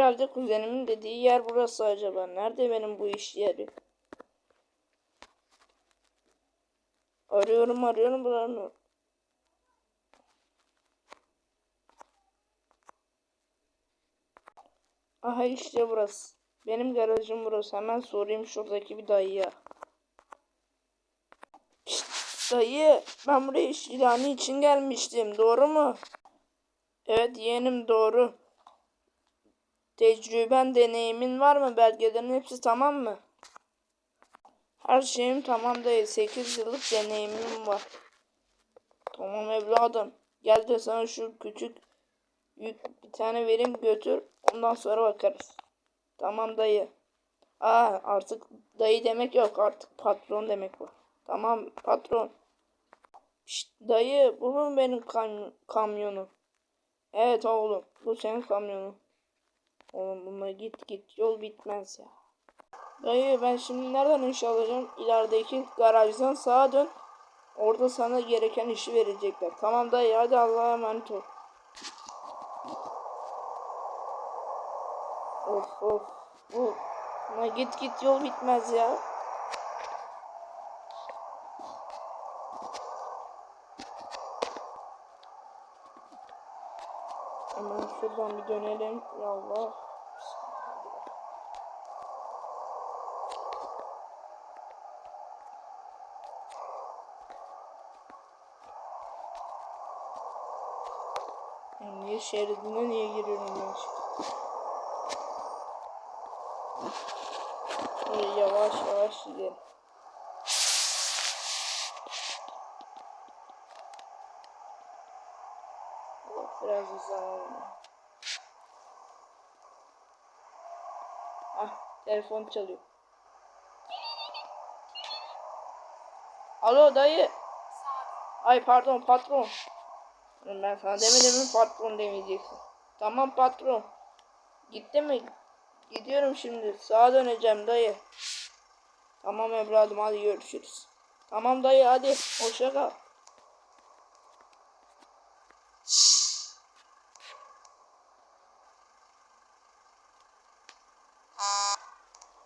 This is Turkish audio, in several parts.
Herhalde kuzenimin dediği yer burası acaba. Nerede benim bu iş yeri? Arıyorum arıyorum bulamıyorum. Aha işte burası. Benim garajım burası. Hemen sorayım şuradaki bir dayıya. Dayı ben buraya iş ilanı için gelmiştim. Doğru mu? Evet yeğenim doğru. Tecrüben, deneyimin var mı? Belgelerin hepsi tamam mı? Her şeyim tamam değil. 8 yıllık deneyimim var. Tamam evladım. Gel de sana şu küçük yük bir tane vereyim götür. Ondan sonra bakarız. Tamam dayı. Aa artık dayı demek yok. Artık patron demek var. Tamam patron. Şşt, dayı bu mu benim kam kamyonum? Evet oğlum bu senin kamyonun. Oğlum bununla git git yol bitmez ya. Dayı ben şimdi nereden iş alacağım? İlerideki garajdan sağa dön. Orada sana gereken işi verecekler. Tamam dayı hadi Allah'a emanet ol. Of of. Bu buna git git yol bitmez ya. Hemen şuradan bir dönelim. Ya Allah. Emniyet şeridine niye giriyorum ben şimdi? Yavaş yavaş gidelim. Hızlanalım. Ah, telefon çalıyor. Alo dayı. Ay pardon patron. Ben sana demedim mi patron demeyeceksin. Tamam patron. Gitti mi? Gidiyorum şimdi. Sağa döneceğim dayı. Tamam evladım hadi görüşürüz. Tamam dayı hadi. Hoşça kal.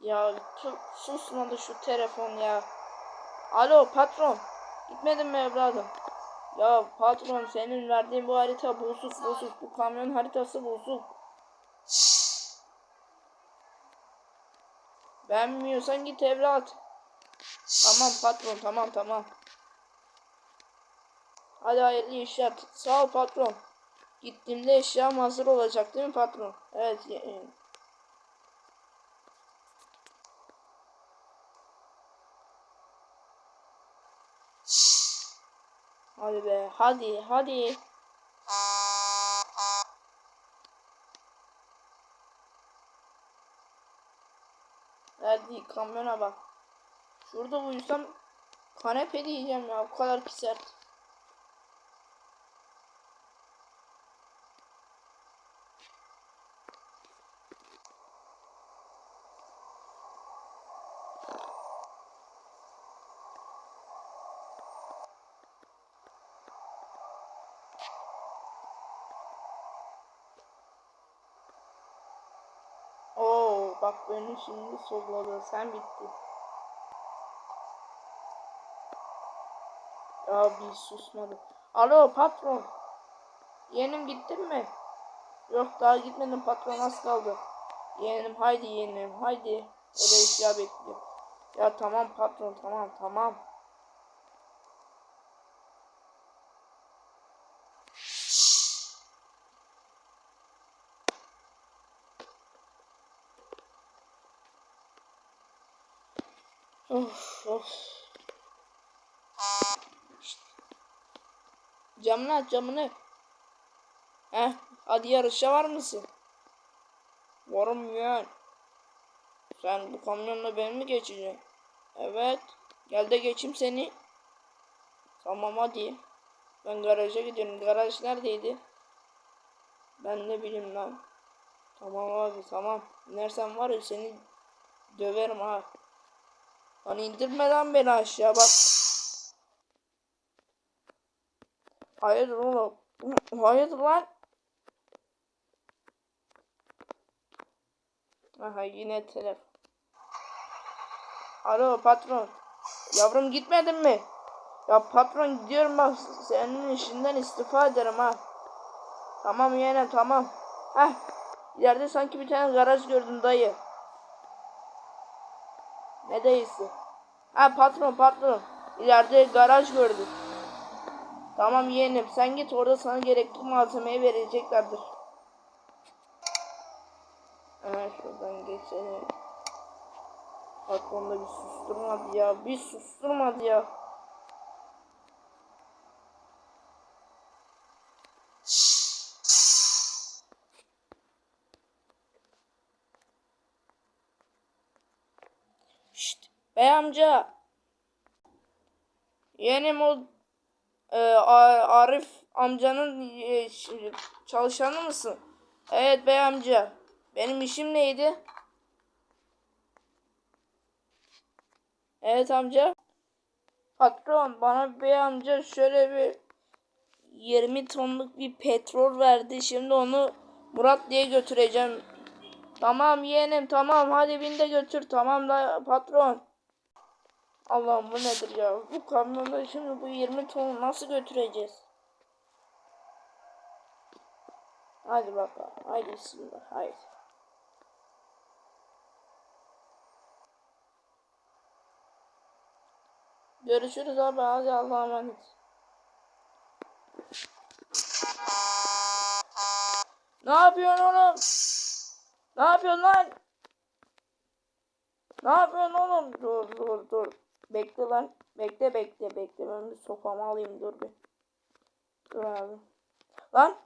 Ya şu, susmadı şu telefon ya. Alo patron. Gitmedin mi evladım? Ya patron senin verdiğin bu harita bozuk bozuk. Bu kamyon haritası bozuk. Beğenmiyorsan git evlat. Tamam patron tamam tamam. Hadi hayırlı işler. Sağ ol patron. Gittiğimde eşyam hazır olacak değil mi patron? Evet. Hadi be hadi hadi. Hadi kamyona bak. Şurada uyusam kanepe diyeceğim ya o kadar ki sert. Beni şimdi solladı. Sen bitti. Ya bir susmadı. Alo patron. Yeğenim gittin mi? Yok daha gitmedim patron az kaldı. Yeğenim haydi yeğenim haydi. O da eşya bekliyor. Ya tamam patron tamam tamam. Of of. Şşt. Camını aç camını. Heh, hadi yarışa var mısın? Varım yeğen. Sen bu kamyonla beni mi geçeceksin? Evet. Gel de geçeyim seni. Tamam hadi. Ben garaja gidiyorum. Garaj neredeydi? Ben ne bileyim lan. Tamam abi tamam. İnersen var ya seni döverim ha. Lan indirme lan beni aşağı bak. Hayırdır oğlum? Hayırdır lan? Aha yine telefon. Alo patron. Yavrum gitmedin mi? Ya patron gidiyorum bak senin işinden istifa ederim ha. Tamam yeğenim tamam. Heh. İleride sanki bir tane garaj gördüm dayı. Ne dayısı? Ha patron patron. İleride garaj gördüm. Tamam yeğenim sen git orada sana gerekli malzemeyi vereceklerdir. Hemen şuradan geçelim. Patron da bir susturmadı ya. Bir susturmadı ya. Şşt, bey amca. Yeğenim o e, A- Arif amcanın e, çalışanı mısın? Evet bey amca. Benim işim neydi? Evet amca. Patron bana bey amca şöyle bir 20 tonluk bir petrol verdi. Şimdi onu Murat diye götüreceğim. Tamam yeğenim tamam hadi bin de götür. Tamam da patron. Allah'ım bu nedir ya? Bu kamyonda şimdi bu 20 tonu nasıl götüreceğiz? Hadi bakalım. Haydi bismillah. Haydi. Görüşürüz abi. Hadi Allah'a emanet. Ne yapıyorsun oğlum? Ne yapıyorsun lan? Ne yapıyorsun oğlum? Dur dur dur. Bekle lan. Bekle bekle bekle. Ben bir sopamı alayım dur bir. Dur abi. Lan.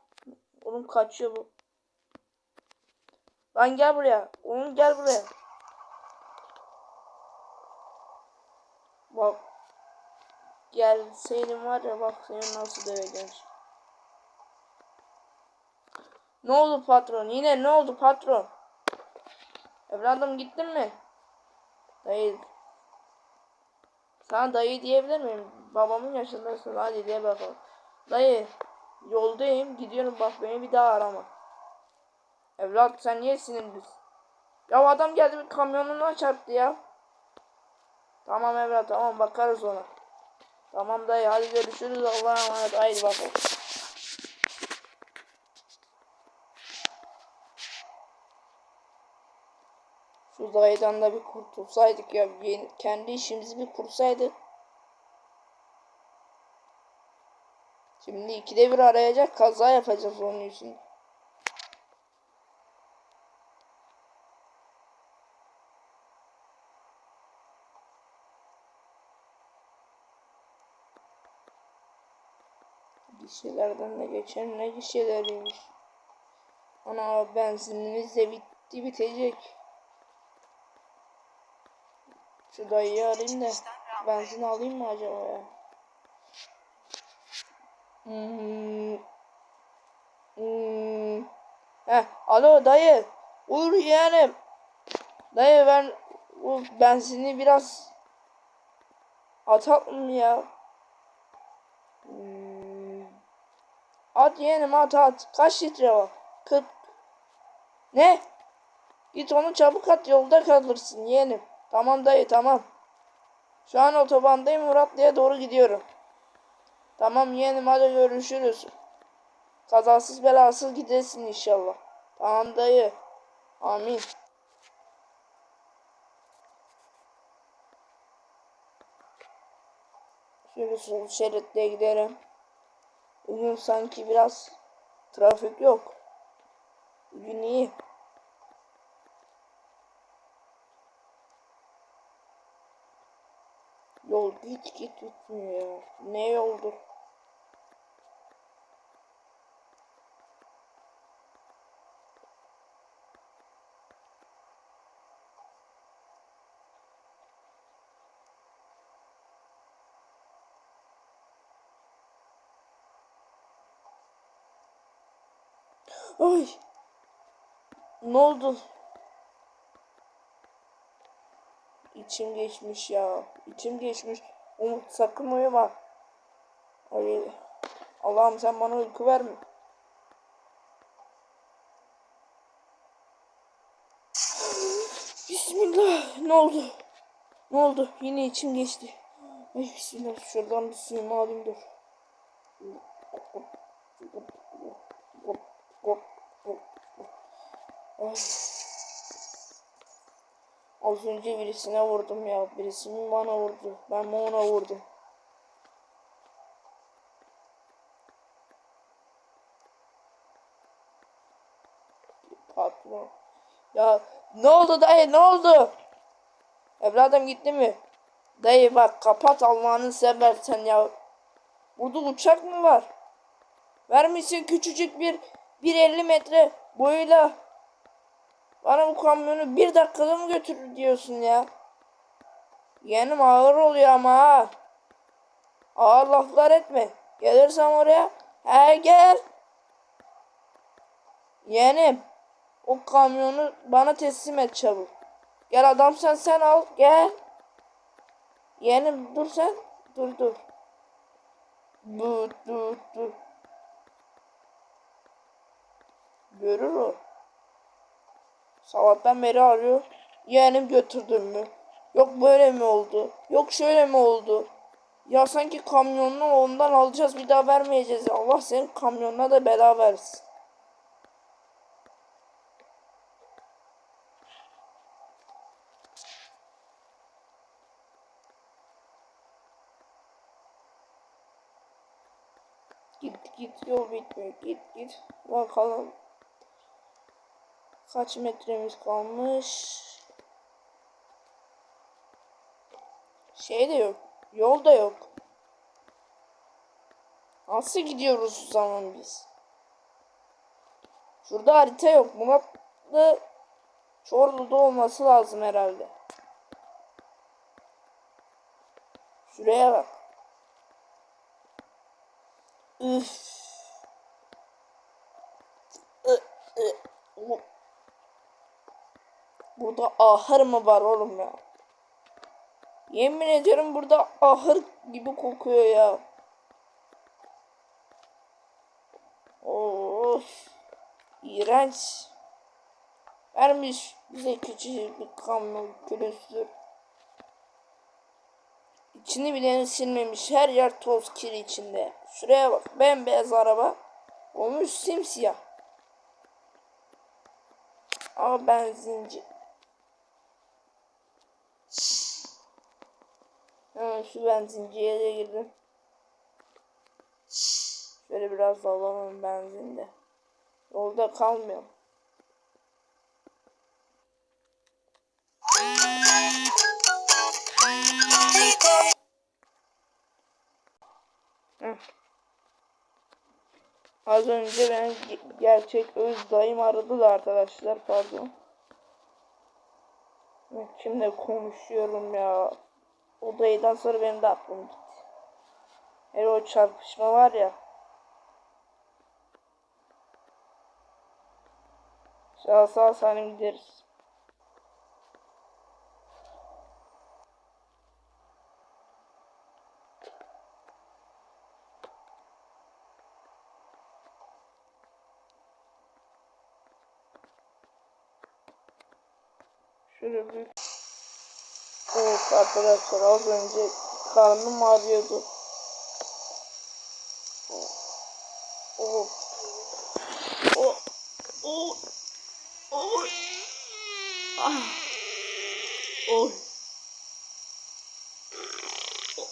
Oğlum kaçıyor bu. Lan gel buraya. Oğlum gel buraya. Bak. Gelseydin var ya bak seni nasıl döveceğim. Ne oldu patron? Yine ne oldu patron? Evladım gittin mi? Dayı. Sana dayı diyebilir miyim? Babamın yaşındasın. Hadi diye bakalım. Dayı. Yoldayım. Gidiyorum bak beni bir daha arama. Evlat sen niye sinirlisin? Ya adam geldi bir kamyonuna çarptı ya. Tamam evlat tamam bakarız ona. Tamam dayı hadi görüşürüz Allah'a emanet haydi bakalım. Şu dayıdan da bir kurtulsaydık ya yeni, kendi işimizi bir kursaydık. Şimdi ikide bir arayacak kaza yapacağız onun için. Gişelerden de geçen ne gişeleriymiş. Ana benzinimiz de bitti bitecek. Şu dayıyı arayayım da benzin alayım mı acaba ya? Hmm. Hmm. Heh, alo dayı. Uğur yeğenim. Dayı ben bu benzini biraz atalım ya? Hmm. At yeğenim at at. Kaç litre var? 40. Ne? Git onu çabuk at yolda kalırsın yeğenim. Tamam dayı tamam. Şu an otobandayım Muratlı'ya doğru gidiyorum. Tamam yeğenim hadi görüşürüz. Kazasız belasız gidesin inşallah. Tamam dayı. Amin. Şöyle sol şeritte gidelim. Bugün sanki biraz trafik yok. Bugün iyi. Yol git git bitmiyor ya. Ne yoldur? Ay. Ne oldu? İçim geçmiş ya. İçim geçmiş. Umut sakın uyuma. Ay. Allah'ım sen bana uyku verme. Bismillah. Ne oldu? Ne oldu? Yine içim geçti. Ay bismillah. Şuradan bir suyumu alayım dur. Ay. Az önce birisine vurdum ya. Birisi mi bana vurdu? Ben mi vurdum? Patron. Ya ne oldu dayı ne oldu? Evladım gitti mi? Dayı bak kapat Allah'ını seversen ya. Burada uçak mı var? Vermişsin küçücük bir 1.50 metre boyuyla. Bana bu kamyonu bir dakikada mı götürür diyorsun ya? Yeğenim ağır oluyor ama ha. Ağır laflar etme. Gelirsem oraya. He gel. Yeğenim. O kamyonu bana teslim et çabuk. Gel adamsan sen al. Gel. Yeğenim dur sen. Dur dur. Dur dur dur. Görür o. Sabahtan beri arıyor. Yeğenim götürdün mü? Yok böyle mi oldu? Yok şöyle mi oldu? Ya sanki kamyonunu ondan alacağız bir daha vermeyeceğiz. Allah senin kamyonuna da bela versin. Git git yol bitmiyor. Git git. Bakalım. Kaç metremiz kalmış? Şey de yok. Yol da yok. Nasıl gidiyoruz o zaman biz? Şurada harita yok. Muratlı Çorlu'da olması lazım herhalde. Şuraya bak. Üf. Burada ahır mı var oğlum ya? Yemin ediyorum burada ahır gibi kokuyor ya. Of. İğrenç. Vermiş bize küçücük bir kamyon külüstür. İçini bile silmemiş. Her yer toz kiri içinde. Şuraya bak. Bembeyaz araba. Olmuş simsiyah. Ama benzinci. Hemen şu benzinciye de girdim. Şöyle biraz alalım benzinde. Yolda kalmıyorum. Az önce ben ge- gerçek öz dayım aradı da arkadaşlar pardon. Bak Şimdi konuşuyorum ya. O dayıdan sonra benim de aklım gitti. Hele o çarpışma var ya. Sağ salim gideriz. Şöyle bir Of arkadaşlar az önce karnım ağrıyordu. Oh. Oh. Oh. Oh. Ah. Oy.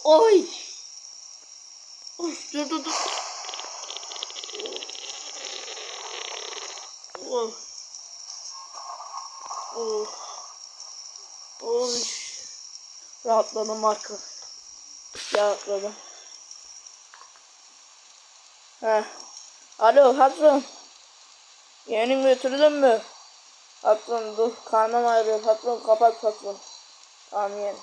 Oy. Oy. Dur dur dur. Oh. Oh. Oy. Rahatladım arka. Rahatladım. Heh. Alo Hatun. Yeğenim götürdün mü? Hatun dur karnım ağrıyor. Hatun kapat Hatun. Tamam yeğenim.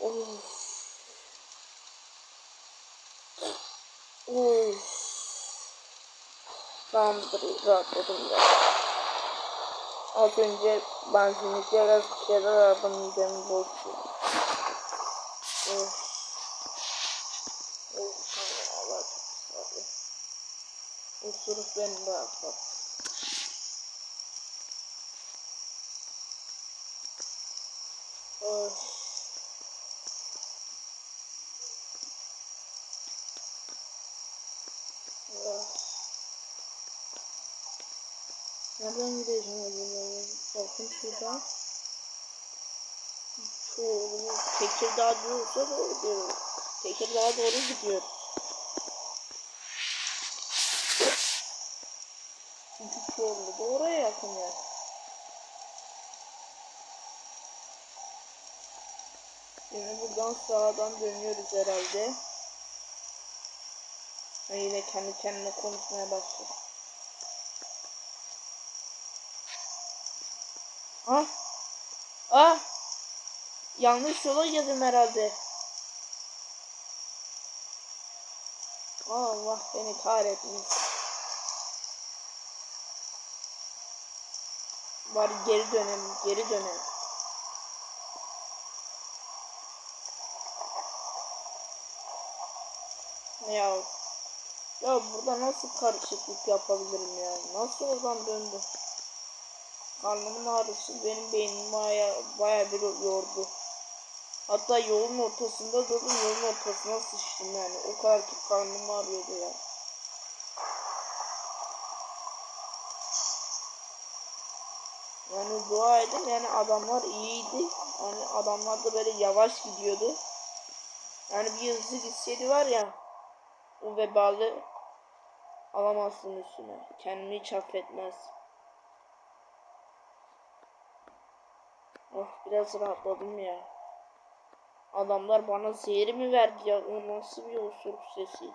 Of. Of. Tamamdır rahatladım ya. Az önce benzinlikte biraz bir şeyler Allah abi. Osurup beni de atlat. Of. Ah. Nereden gideceğim acaba? Bakın şuradan. Çoğu Tekirdağ diyorsa doğru diyor. Tekirdağ'a doğru gidiyor. Çünkü Çorlu da oraya yakın yani. Şimdi buradan sağdan dönüyoruz herhalde. Ve yine kendi kendine konuşmaya başladı. Ah! Ah! Yanlış yola girdim herhalde. Allah beni kahretmiş. Bari geri dönelim, geri dönelim. Ya ya burada nasıl karışıklık yapabilirim ya? Nasıl oradan döndüm? Karnımın ağrısı benim beynimi baya, baya bir yordu. Hatta yolun ortasında durdum yolun ortasına sıçtım yani. O kadar ki karnım ağrıyordu ya. Yani dua edin yani adamlar iyiydi. Yani adamlar da böyle yavaş gidiyordu. Yani bir hızlı gitseydi var ya o vebalı alamazsın üstüne. Kendini hiç affetmez. Oh biraz rahatladım ya. Adamlar bana zehri mi verdi ya? O nasıl bir osuruk sesiydi?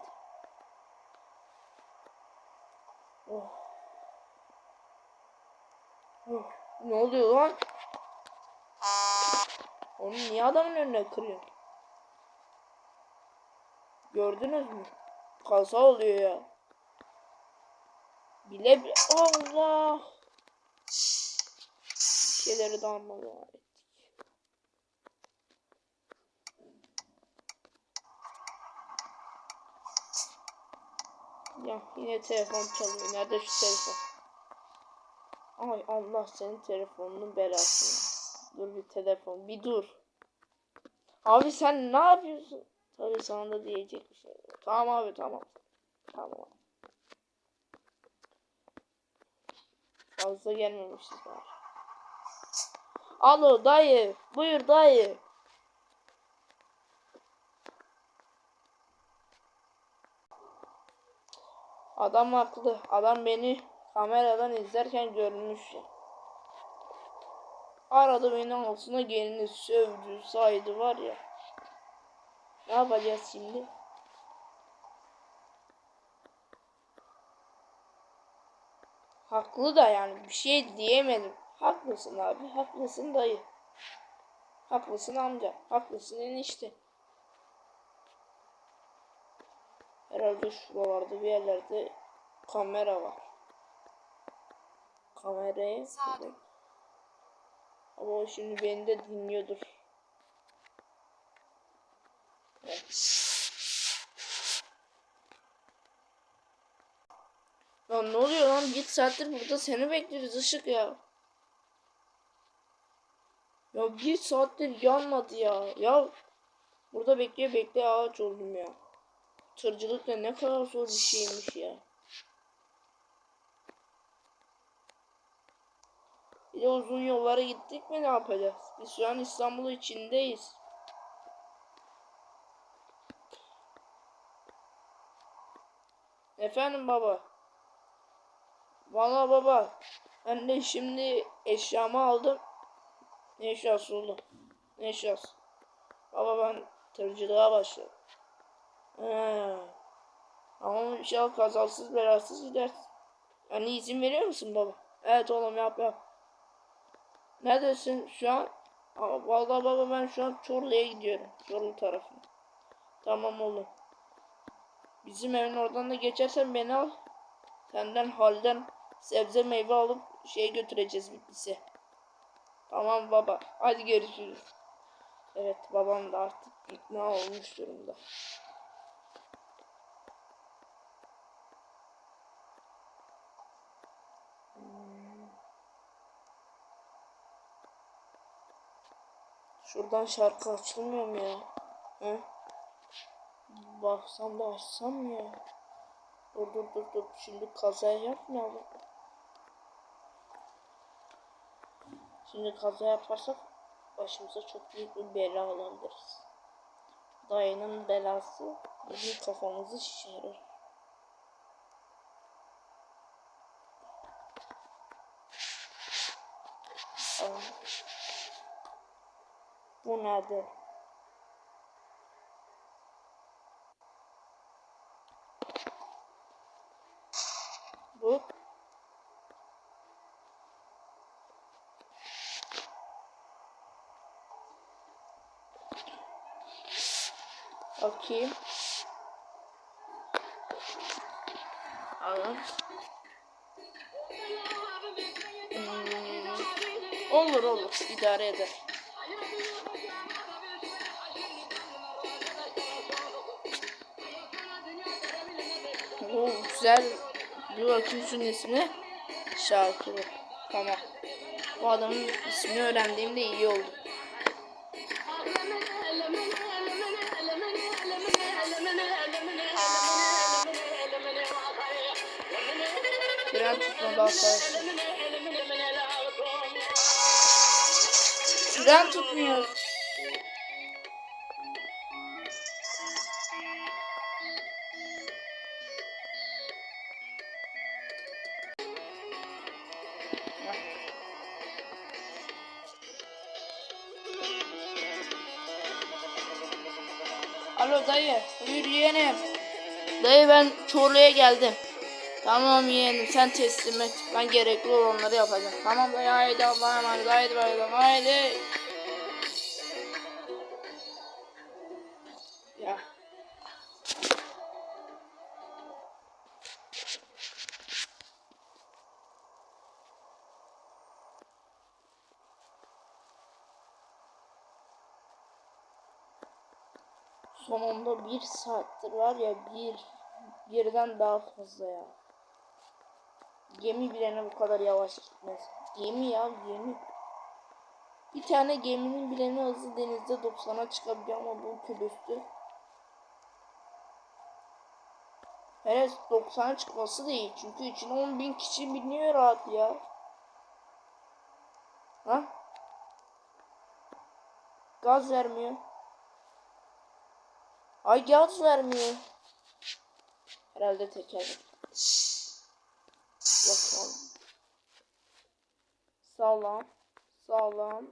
Oh. Oh. Ne oluyor lan? Onu niye adamın önüne kırıyor? Gördünüz mü? Kaza oluyor ya. Bile bile Allah. Şeyleri de anlamaya ettik. Ya yine telefon çalıyor. Nerede şu telefon? Ay Allah senin telefonunun belasını. Dur bir telefon. Bir dur. Abi sen ne yapıyorsun? Tabii sana da diyecek bir şey. Tamam abi tamam. Tamam. Fazla gelmemişiz bari. Alo dayı. Buyur dayı. Adam haklı. Adam beni kameradan izlerken görmüş ya. Aradı beni altına gelini sövdü, saydı var ya. Ne yapacağız şimdi? Haklı da yani bir şey diyemedim. Haklısın abi, haklısın dayı. Haklısın amca, haklısın enişte. Herhalde şuralarda bir yerlerde kamera var. Kameraya bakalım. Ama o şimdi beni de dinliyordur. Evet. Lan ne oluyor lan? Bir saattir burada seni bekliyoruz ışık ya. Ya bir saattir yanmadı ya. Ya burada bekliyor bekliyor ağaç oldum ya. Tırcılık da ne kadar zor bir şeymiş ya. Bir de uzun yollara gittik mi ne yapacağız? Biz şu an İstanbul içindeyiz. Efendim baba. Valla baba. Ben de şimdi eşyamı aldım. Ne eşyası oğlum? Ne eşyası? Baba ben tırcılığa başladım. He. Ama inşallah kazasız belasız gidersin. Yani izin veriyor musun baba? Evet oğlum yap yap. Neredesin şu an? Aa, vallahi baba ben şu an Çorlu'ya gidiyorum. Çorlu tarafına. Tamam oğlum. Bizim evin oradan da geçersen beni al. Senden halden sebze meyve alıp şeye götüreceğiz Bitlis'e. Tamam baba. Hadi görüşürüz. Evet babam da artık ikna olmuş durumda. Şuradan şarkı açılmıyor mu ya? He? Baksam da açsam ya? Dur dur dur dur. Şimdi kaza yapmayalım. Şimdi kaza yaparsak başımıza çok büyük bir bela alabiliriz. Dayının belası bizim kafamızı şişirir. Bu nedir? Bu Bakayım. Alın. Hmm, olur olur. idare eder. Oo, güzel. Bir şunun ismine. Şarkı. Tamam. Bu adamın ismini öğrendiğimde iyi oldu. Tutmadı arkadaşlar. Fren tutmuyor. Alo dayı, buyur yeğenim. Dayı ben Çorlu'ya geldim. Tamam yeğenim sen teslim et. Ben gerekli olanları yapacağım. Tamam dayı haydi Allah'a emanet. Haydi bakalım haydi. Ya. Sonunda bir saattir var ya bir birden daha fazla ya. Gemi bilene bu kadar yavaş gitmez. Gemi ya gemi. Bir tane geminin bileni hızlı denizde 90'a çıkabiliyor ama bu külüstü. Evet 90'a çıkması değil çünkü içine 10 bin kişi biniyor rahat ya. Ha? Gaz vermiyor. Ay gaz vermiyor. Herhalde teker. Bakalım. Sağlam. Sağlam.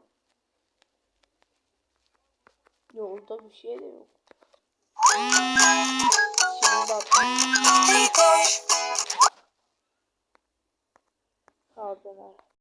Yolda bir şey de yok. Şimdi bak. Kaldırlar.